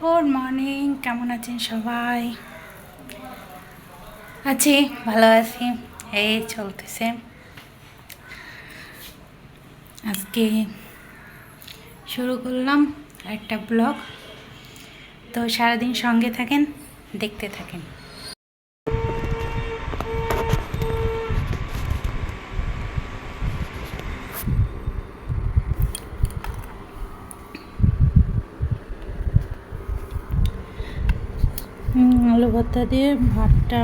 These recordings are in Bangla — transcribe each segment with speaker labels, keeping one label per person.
Speaker 1: গুড মর্নিং কেমন আছেন সবাই? আছি, ভালো আছি। এই চলতেছে। আজকে শুরু করলাম একটা ব্লগ। তো সারাদিন সঙ্গে থাকেন, দেখতে থাকেন। আলু ভর্তা দিয়ে ভাতটা।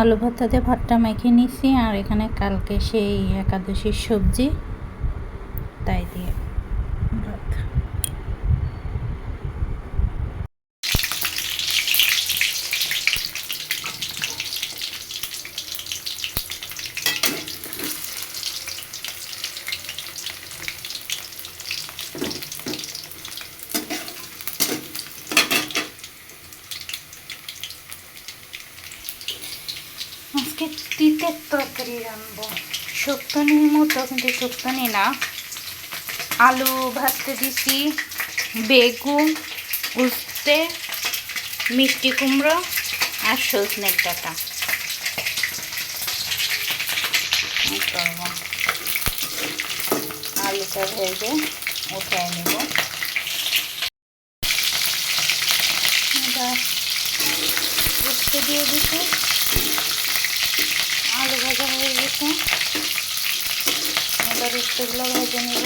Speaker 1: আলু ভর্তা দিয়ে ভাতটা মেখে নিছি, আর এখানে কালকে সেই একাদশীর সবজি, তাই দিয়ে। আজকে তিতের তরকারি রাখব শুক্তনির মতো কিন্তু শুক্তনি না। আলু ভাজতে দিছি, বেগুন, উস্তে, মিষ্টি কুমড়ো আর সজনের ডাটা। আলুটা ভেজে উঠে নেব। উস্তে দিয়ে হয়ে গেছে এবার উত্তরগুলো ভেজে নেব।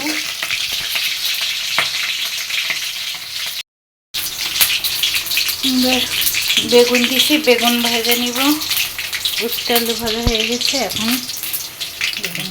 Speaker 1: এবার বেগুন দিছি, বেগুন ভেজে নিব। উস্তে আলু ভালো হয়ে গেছে এখন। বেগুন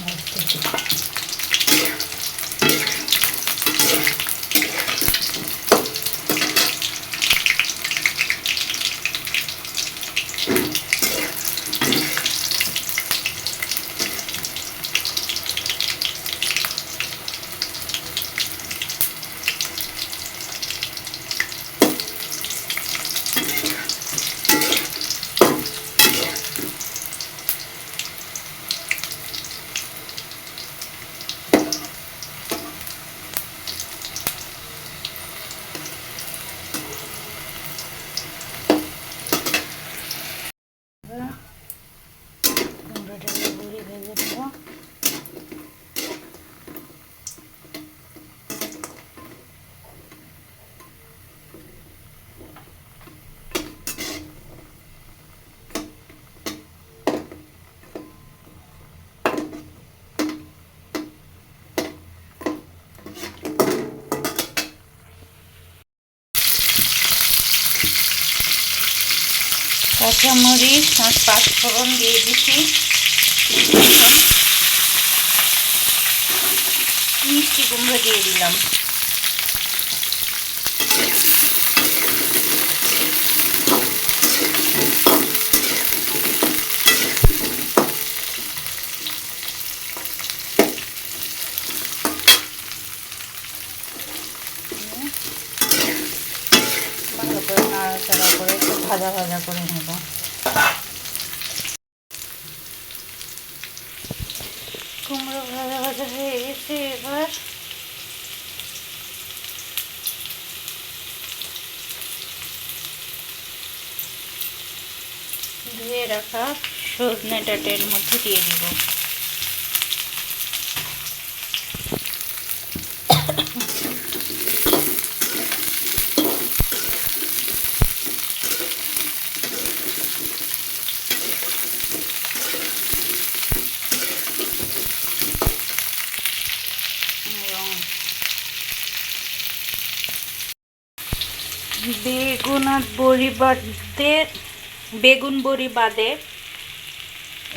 Speaker 1: কুমড়োটা বড়ি ভেজে নেব কাঁচামরিচ আর পাঁচফোড়ন দিয়ে এখন মিষ্টি কুমড়ো দিয়ে দিলাম। ভালো করে নাড়াচাড়া করে ভাজা ভাজা করে নেব কুমড়ো ভাজা হয়ে গেছে এবার ধুয়ে রাখা সজনে ডাটের মধ্যে দিয়ে দিব। বেগুন আর বড়ি বাদে, বেগুন বড়ি বাদে।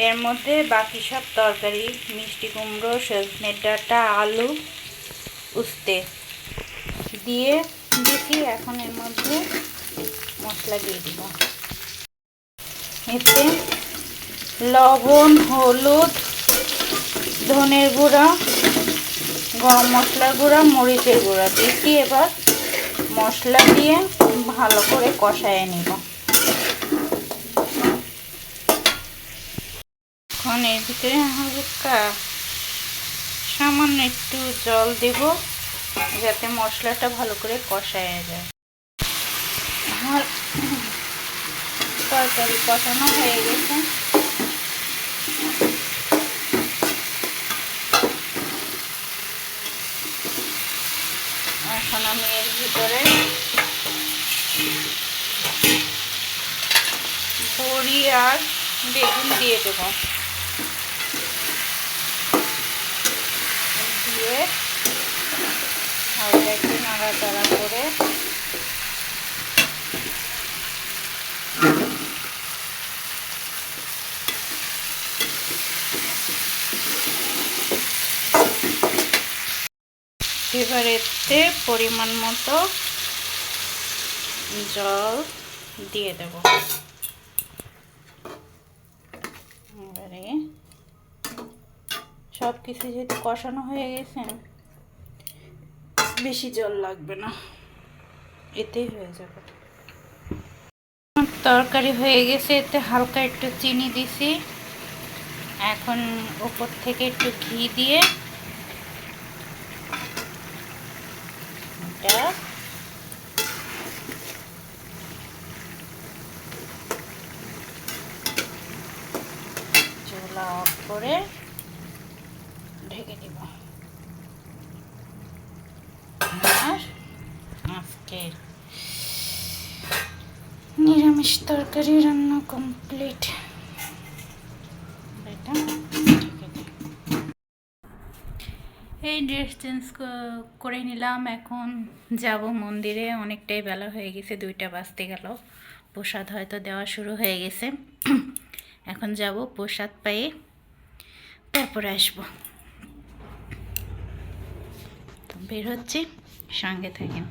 Speaker 1: এর মধ্যে বাকি সব তরকারি, মিষ্টি কুমড়ো, সজনে ডাঁটা, আলু, উস্তে দিয়ে দিছি এখন এর মধ্যে মশলা দিয়ে দিব। এতে লবণ, হলুদ, ধনের গুঁড়া, গরম মশলার গুঁড়া, মরিচের গুঁড়া। দিচ্ছি এবার মশলা দিয়ে ভালো করে কষায় নিব। এখন এর ভিতরে হালকা সামান্য একটু জল দেব, যাতে মশলাটা ভালো করে কষায় যায়। তরকারি কষানো হয়ে গেছে। এখন আমি এর ভিতরে বড়ি আর বেগুন দিয়ে দেবো। দিয়ে হালকা একটু নাড়াচাড়া করে এবার এতে পরিমাণ মতো জল দিয়ে দেব। এবারে সব কিছু যেহেতু কষানো হয়ে গেছে, বেশি জল লাগবে না। এতেই হয়ে যাবে। তরকারি হয়ে গেছে, এতে হালকা একটু চিনি দিছি। এখন ওপর থেকে একটু ঘি দিয়ে এটা। চুলা অফ করে ঢেকে দিব আর আজকে নিরামিষ তরকারি রান্না কমপ্লিট এটা ঢেকে দিই। এই ড্রেস চেঞ্জ করে নিলাম, এখন যাব মন্দিরে। অনেকটাই বেলা হয়ে গেছে, দুইটা বাজতে গেল। প্রসাদ হয়তো দেওয়া শুরু হয়ে গেছে। এখন যাব প্রসাদ পেয়ে, তারপরে আসব। বের হচ্ছি, সঙ্গে থাকেন।